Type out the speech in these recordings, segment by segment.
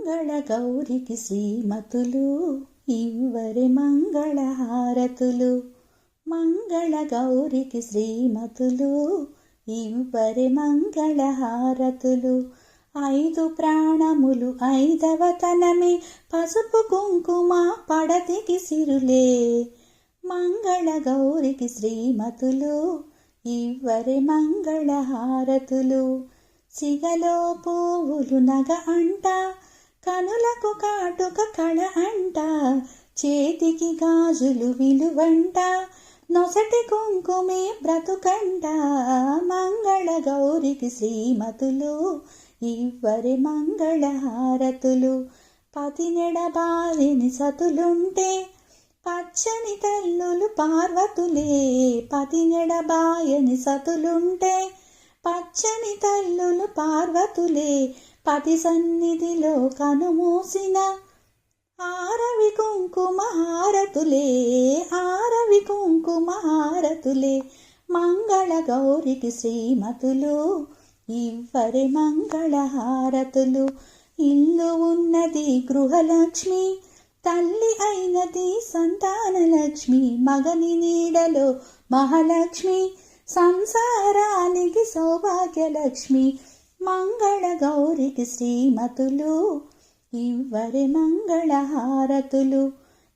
మంగళ గౌరికి శ్రీమతులు ఇవ్వరి మంగళ హారతులు మంగళ గౌరికి శ్రీమతులు ఇవ్వరి మంగళ హారతులు ఐదు ప్రాణములు ఐదవ తనమే పసుపు కుంకుమ పడతికి సిరులే. మంగళ గౌరికి శ్రీమతులు ఇవ్వరి మంగళ హారతులు సిగలో పువ్వులు నగ అంట కనులకు కాటుక కళ అంట చేతికి గాజులు విలువంట నొసటి కుంకుమే బ్రతుకంట. మంగళ గౌరికి శ్రీమతులు ఇవ్వరి మంగళ హారతులు. పతినెడ బాలిని సతులుంటే పచ్చని తల్లులు పార్వతులే. పతినెడ బాయని సతులుంటే పచ్చని తల్లులు పార్వతులే. పతి సన్నిధిలో కనుమూసిన ఆరవి కుంకుమ హారతులే ఆరవి కుంకుమ హారతులే మంగళ గౌరికి శ్రీమతులు ఇవ్వరి మంగళ హారతులు. ఇల్లు ఉన్నది గృహలక్ష్మి తల్లి అయినది సంతానలక్ష్మి మగని నీడలో మహాలక్ష్మి సంసారానికి సౌభాగ్యలక్ష్మి మంగళ గౌరికి శ్రీమతులు ఇవ్వరి మంగళ హారతులు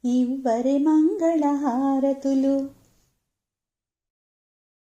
ఇవ్వరి మంగళ హారతులు